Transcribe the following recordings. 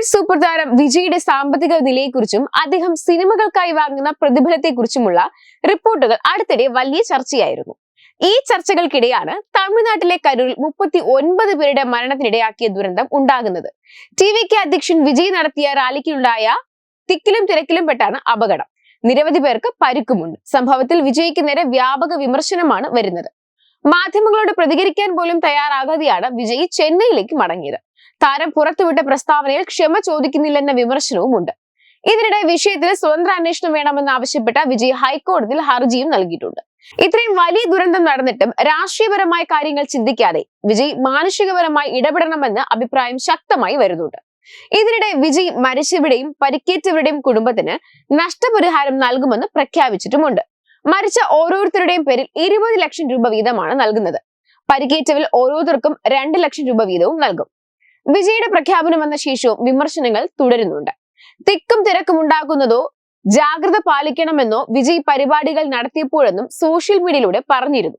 Tamil super താരം വിജയുടെ സാമ്പത്തിക നിലയെക്കുറിച്ചും അദ്ദേഹം സിനിമകൾക്കായി വാങ്ങുന്ന പ്രതിഫലത്തെക്കുറിച്ചുമുള്ള റിപ്പോർട്ടുകൾ അടുത്തിടെ വലിയ ചർച്ചയായിരുന്നു. ഈ ചർച്ചകൾക്കിടെയാണ് തമിഴ്നാട്ടിലെ കരൂരിൽ മുപ്പത്തി ഒൻപത് പേരുടെ മരണത്തിനിടയാക്കിയ ദുരന്തം ഉണ്ടാകുന്നത്. ടി വി കെ അധ്യക്ഷൻ വിജയ് നടത്തിയ റാലിക്കുണ്ടായ തിക്കിലും തിരക്കിലും പെട്ടാണ് അപകടം. നിരവധി പേർക്ക് പരുക്കുമുണ്ട്. സംഭവത്തിൽ വിജയ്ക്ക് നേരെ വ്യാപക വിമർശനമാണ് വരുന്നത്. മാധ്യമങ്ങളോട് പ്രതികരിക്കാൻ പോലും തയ്യാറാകാതെയാണ് വിജയ് ചെന്നൈയിലേക്ക് മടങ്ങിയത്. താരം പുറത്തുവിട്ട പ്രസ്താവനയിൽ ക്ഷമ ചോദിക്കുന്നില്ലെന്ന വിമർശനവും ഉണ്ട് ഇതിനിടെ വിഷയത്തിൽ സ്വതന്ത്ര അന്വേഷണം വേണമെന്ന് ആവശ്യപ്പെട്ട വിജയ് ഹൈക്കോടതിയിൽ ഹർജിയും നൽകിയിട്ടുണ്ട്. ഇത്രയും വലിയ ദുരന്തം നടന്നിട്ടും രാഷ്ട്രീയപരമായ കാര്യങ്ങൾ ചിന്തിക്കാതെ വിജയ് മാനുഷികപരമായി ഇടപെടണമെന്ന് അഭിപ്രായം ശക്തമായി വരുന്നുണ്ട്. ഇതിനിടെ വിജയ് മരിച്ചവരുടെയും പരിക്കേറ്റവരുടെയും കുടുംബത്തിന് നഷ്ടപരിഹാരം നൽകുമെന്ന് പ്രഖ്യാപിച്ചിട്ടുമുണ്ട്. മരിച്ച ഓരോരുത്തരുടെയും പേരിൽ ഇരുപത് ലക്ഷം രൂപ വീതമാണ് നൽകുന്നത്. പരിക്കേറ്റവരിൽ ഓരോരുത്തർക്കും രണ്ട് ലക്ഷം രൂപ വീതവും നൽകും. വിജയുടെ പ്രഖ്യാപനം വന്ന ശേഷവും വിമർശനങ്ങൾ തുടരുന്നുണ്ട്. തിക്കും തിരക്കും ഉണ്ടാക്കുന്നതോ ജാഗ്രത പാലിക്കണമെന്നോ വിജയ് പരിപാടികൾ നടത്തിയപ്പോഴെന്നും സോഷ്യൽ മീഡിയയിലൂടെ പറഞ്ഞിരുന്നു.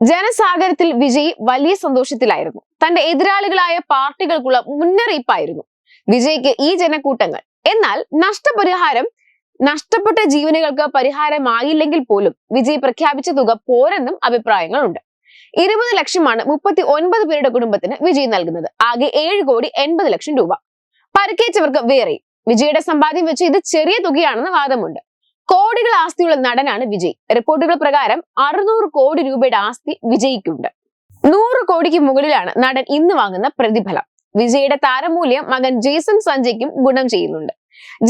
ജനസാഗരത്തിൽ വിജയ് വലിയ സന്തോഷത്തിലായിരുന്നു. തന്റെ എതിരാളികളായ പാർട്ടികൾക്കുള്ള മുന്നറിയിപ്പായിരുന്നു വിജയ്ക്ക് ഈ ജനക്കൂട്ടങ്ങൾ. എന്നാൽ നഷ്ടപരിഹാരം നഷ്ടപ്പെട്ട ജീവനുകൾക്ക് പരിഹാരമായില്ലെങ്കിൽ പോലും വിജയ് പ്രഖ്യാപിച്ച തുക പോരെന്നും അഭിപ്രായങ്ങളുണ്ട്. ഇരുപത് ലക്ഷമാണ് മുപ്പത്തി ഒൻപത് പേരുടെ കുടുംബത്തിന് വിജയ് നൽകുന്നത്. ആകെ ഏഴ് കോടി എൺപത് ലക്ഷം രൂപ. പരിക്കേറ്റവർക്ക് വേറെ വിജയുടെ സമ്പാദ്യം വെച്ച് ഇത് ചെറിയ തുകയാണെന്ന് വാദമുണ്ട്. കോടികൾ ആസ്തിയുള്ള നടനാണ് വിജയ്. റിപ്പോർട്ടുകൾ പ്രകാരം അറുന്നൂറ് കോടി രൂപയുടെ ആസ്തി വിജയ്ക്കുണ്ട്. നൂറ് കോടിക്ക് മുകളിലാണ് നടൻ ഇന്ന് വാങ്ങുന്ന പ്രതിഫലം. വിജയുടെ താരമൂല്യം മകൻ ജേസൺ സഞ്ജയ്ക്കും ഗുണം ചെയ്യുന്നുണ്ട്.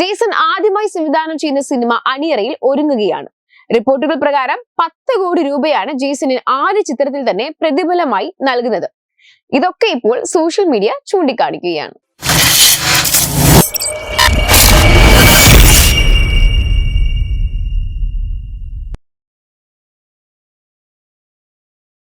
ജേസൺ ആദ്യമായി സംവിധാനം ചെയ്യുന്ന സിനിമ അണിയറയിൽ ഒരുങ്ങുകയാണ്. റിപ്പോർട്ടുകൾ പ്രകാരം പത്ത് കോടി രൂപയാണ് ജെയ്സന് ആദ്യ ചിത്രത്തിൽ തന്നെ പ്രതിഫലമായി നൽകുന്നത്. ഇതൊക്കെ ഇപ്പോൾ സോഷ്യൽ മീഡിയ ചൂണ്ടിക്കാണിക്കുകയാണ്.